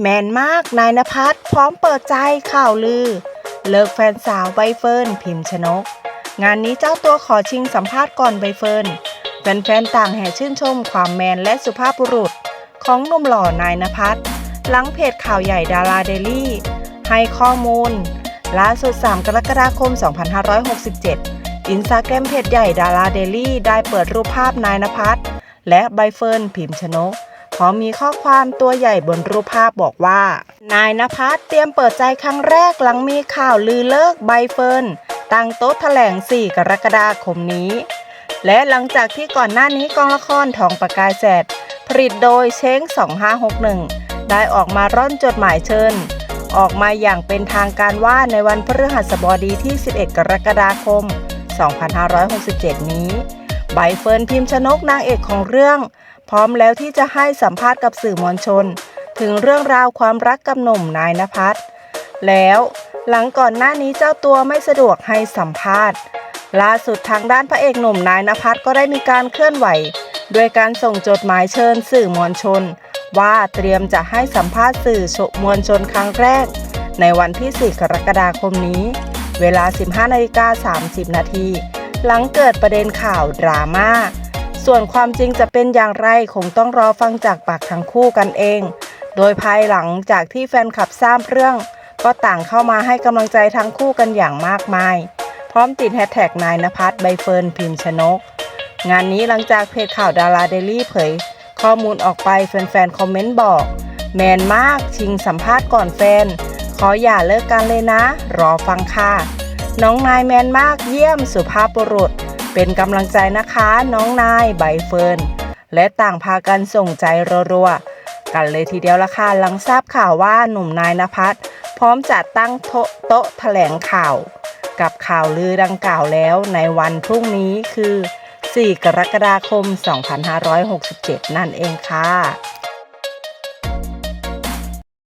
แมนมากนายนภัสพร้อมเปิดใจข่าวลือ เลิกแฟนสาวใบเฟิร์นพิมพ์ชนก งานนี้เจ้าตัวขอชิงสัมภาษณ์ก่อนใบเฟิร์นแฟนๆต่างแห่ชื่นชมความแมนและสุภาพบุรุษ ของนุ่มหล่อนายนภัสหลังเพจข่าวใหญ่ดาราเดลี่ให้ข้อมูลล่าสุด 3 กรกฎาคม 2567 อินสตาแกรมเพจใหญ่ดาราเดลี่ได้เปิดรูปภาพนายนภัสและใบเฟิร์นพิมพ์ชนก พร้อมมีข้อความตัวใหญ่บนรูปภาพบอกว่า นายนภัสเตรียมเปิดใจครั้งแรกหลังมีข่าวลือเลิกใบเฟิร์นตั้งโต๊ะแถลง 4 กรกฎาคมนี้ และหลังจากที่ก่อนหน้านี้กองละครทองประกายแสดผลิตโดยเช้ง 2561 ได้ออกมาร่อนจดหมายเชิญ ออกมาอย่างเป็นทางการว่าในวันพฤหัสบดีที่ 11 กรกฎาคม 2567 นี้ ใบเฟิร์นพิมพ์ชนกนางเอกของเรื่อง พร้อมแล้วที่จะให้สัมภาษณ์กับสื่อมวลชน ถึงเรื่องราวความรักกับหนุ่มนายนภัสแล้วหลังก่อนหน้านี้เจ้าตัวไม่สะดวกให้สัมภาษณ์ ล่าสุดทางด้านพระเอกหนุ่มนายนภัสก็ได้มีการเคลื่อนไหวด้วยการส่งจดหมายเชิญสื่อมวลชน ว่าเตรียมจะให้สัมภาษณ์สื่อมวลชนครั้งแรก ในวันที่ 4 กรกฎาคมนี้ เวลา 15นาฬิกา30 นาที หลังเกิดประเด็นข่าวดราม่า ส่วนความจริงจะเป็นอย่างไรคงต้องรอฟังจากปากทั้งคู่กันเอง โดยภายหลังจากที่แฟนคลับทราบเรื่อง ก็ต่างเข้ามาให้กำลังใจทั้งคู่กันอย่างมากมาย พร้อมติดแฮชแท็กนายนภัสใบเฟิร์นพิมชนก งานนี้หลังจากเพจข่าวดาราเดลี่เผย ข้อมูลออกไปแฟนๆคอมเมนต์บอกแมนมากชิงสัมภาษณ์ก่อนแฟน ขออย่าเลิกกันเลยนะ รอฟังค่ะ น้องนายแมนมากเยี่ยมสุภาพบุรุษ เป็นกำลังใจนะคะ น้องนายใบเฟิร์นและต่างพากันส่งใจรัวๆกันเลยทีเดียวละค่ะหลังทราบข่าวว่าหนุ่มนายนภัสพร้อมจัดตั้งโต๊ะแถลงข่าว กับข่าวลือดังกล่าวแล้วในวันพรุ่งนี้คือ 4 กรกฎาคม 2567 นั่นเองค่ะ